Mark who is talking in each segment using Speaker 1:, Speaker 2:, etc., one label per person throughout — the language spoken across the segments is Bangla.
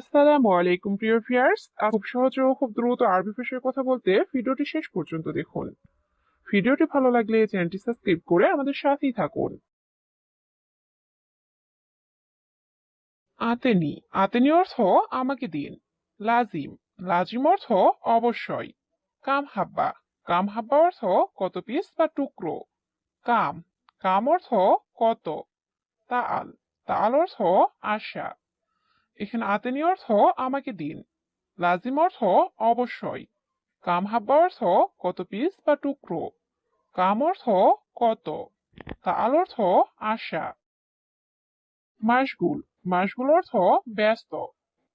Speaker 1: আসসালামু আলাইকুম, প্রিয় খুব ও খুব দ্রুত আরবি ভাষায় কথা বলতে ভিডিওটি শেষ পর্যন্ত দেখুন। ভিডিওটি ভালো লাগলে চ্যানেলটি সাবস্ক্রাইব করে আমাদের সাথেই থাকুন। আতেনি। আতেনি অর্থ আমাকে দিন। লাজিম। লাজিম অর্থ অবশ্যই। কাম হাব্বা। কাম হাব্বা অর্থ কত পিস বা টুকরো? কাম। কাম অর্থ কত? তাল তাল অর্থ আশা। এখানে আতেনি অর্থ আমাকে দিন, লাজিম অর্থ অবশ্যই, কাম হাব্বা অর্থ কত পিস বা টুকরো, কাম অর্থ কত, তাল অর্থ আশা। মাসগুল মাসগুল অর্থ ব্যস্ত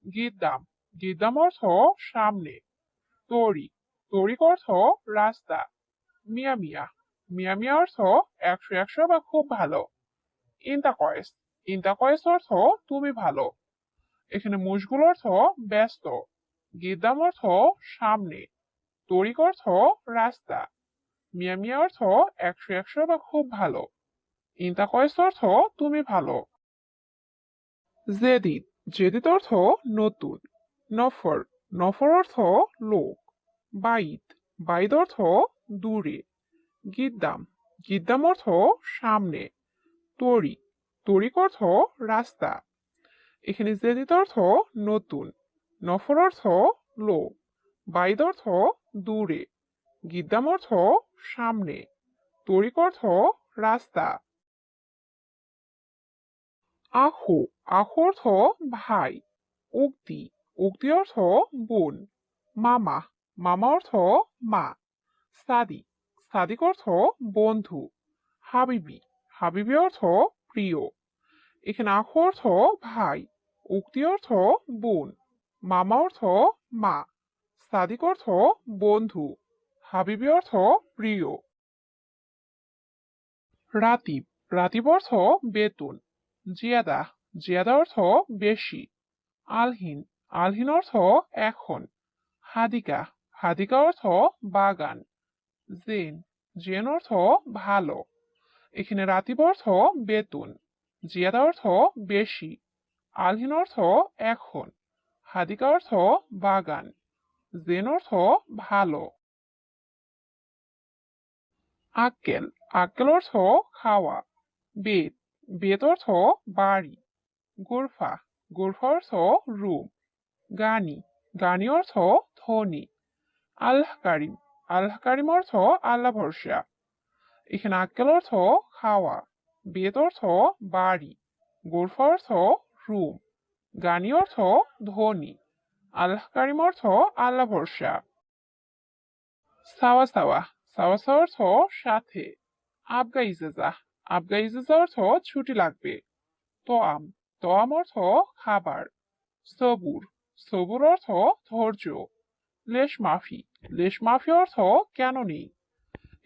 Speaker 1: গিদ্দাম গিদ্দাম অর্থ সামনে, তরি, তরিক অর্থ রাস্তা, মিয়া মিয়া মিয়া মিয়া অর্থ একশো একশো বা খুব ভালো ইন্তা কয়েস ইন্তা কয়েস অর্থ তুমি ভালো এখানে মুশগুল অর্থ ব্যস্ত, গিদ্দাম অর্থ সামনে, তরিক অর্থ রাস্তা, মিয়া মিয়া অর্থ একশো একশো বা খুব ভালো ইন্তা কয়েস অর্থ তুমি ভালো। জেদিদ জেদিদ অর্থ নতুন, নফর নফর অর্থ লোক, বাইদ বাইদ অর্থ দূরে, গিদ্দাম গিদ্দাম অর্থ সামনে, তরি, তরিক অর্থ রাস্তা। এখানে জেদিত অর্থ নতুন। নফর অর্থ লো। বাইদ অর্থ দূরে। গিদ্দাম অর্থ সামনে। তরিক অর্থ রাস্তা। আহু। আহু অর্থ ভাই। উক্তি। উক্তি অর্থ বোন। মামা। মামা অর্থ মা। সাদিক। সাদিক অর্থ বন্ধু। হাবিবি। হাবিবি অর্থ প্রিয়। এখানে আহু অর্থ ভাই। উক্তি অর্থ বোন, মামা অর্থ মা, সাদিক অর্থ বন্ধু, হাবিবি অর্থ প্রিয়। রাতিব রাতিব অর্থ বেতন, জিয়াদা জিয়াদা অর্থ বেশি, আলহিন আলহিন অর্থ এখন, হাদিকা হাদিকা অর্থ বাগান, জেন জেন অর্থ ভালো, এখানে রাতিব অর্থ বেতন, জিয়াদা অর্থ বেশি। আলহিন অর্থ এখন, হাদিকা অর্থ বাগান, জেন অর্থ ভালো। আক্কেল আক্কেল অর্থ খাওয়া বেদ বেদ অর্থ বাড়ি, গোরফা গোরফা অর্থ রুম, গানি গানি অর্থ ধনী। আল্লাহ কারিম আল্লাহ কারিম অর্থ আল্লাহ ভরসা। এখানে আক্কেল অর্থ খাওয়া বেদ অর্থ বাড়ি, গোরফা অর্থ রুম গানি অর্থ ধনী। আল্লাহ কারিম অর্থ আল্লাহ ভরসা। সাওয়া সাওয়া। সাওয়া সাওয়া অর্থ সাথে। আবগা ইজেজা। আবগা ইজেজা অর্থ ছুটি লাগবে। তোয়াম। তোয়াম অর্থ খাবার। সবুর। সবুর অর্থ ধৈর্য। লেশ মাফি। লেশ মাফি অর্থ কেন নেই?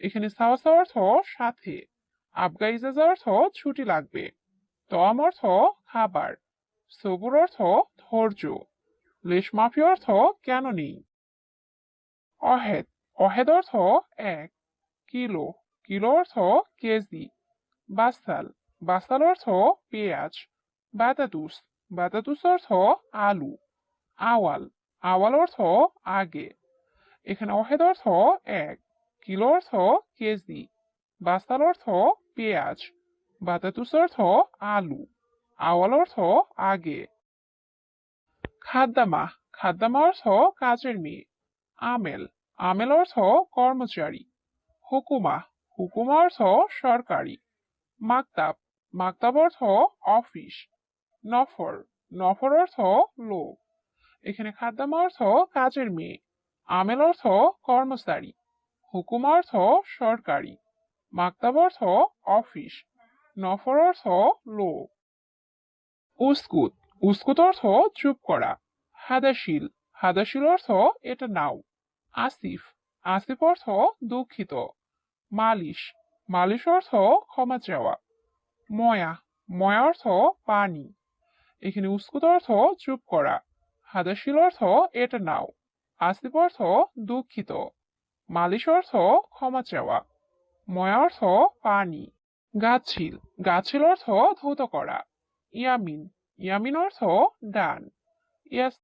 Speaker 1: এখানে সাওয়া সাওয়া অর্থ সাথে। আবগা ইজেজা অর্থ ছুটি লাগবে। তোয়াম অর্থ খাবার। সবুর অর্থ ধৈর্য, লেশ মাফি অর্থ কেন নেই? অহেদ অহেদ অর্থ এক, কিলো কিলো অর্থ কেজি, বাসাল বাসাল অর্থ পেঁয়াজ, বাতাতুস বাতাতুস অর্থ আলু, আওয়াল আওয়াল অর্থ আগে, এখানে অহেদ অর্থ এক, কিলো অর্থ কেজি, বাসাল অর্থ পেঁয়াজ, বাতাতুস অর্থ আলু। আওয়াল অর্থ আগে। খাদ্দামা খাদ্দামা অর্থ কাজের মেয়ে। আমেল আমেল অর্থ কর্মচারী। হুকুমা হুকুমা অর্থ সরকারি। মাকতাব মাকতাব অর্থ অফিস। নফর নফর অর্থ লোক। এখানে খাদ্দামা অর্থ কাজের মেয়ে। আমেল অর্থ কর্মচারী। হুকুমা অর্থ সরকারি। মাকতাব অর্থ অফিস। নফর অর্থ লোক। উস্কুত। উস্কুত অর্থ চুপ করা। হাদাশিল। হাদাশিল অর্থ এটা নাও। আসিফ। আসিফ অর্থ দুঃখিত। মালিশ। মালিশ অর্থ ক্ষমা চাওয়া। ময়া। ময়া অর্থ পানি। এখানে উস্কুত অর্থ চুপ করা। হাদাশিল অর্থ এটা নাও। আসিফ অর্থ দুঃখিত। মালিশ অর্থ ক্ষমা চাওয়া। ময়া অর্থ পানি। গাছিল গাছিল অর্থ ধৌত করা। ইয়ামিন ইয়ামিন অর্থ ডান ইয়াস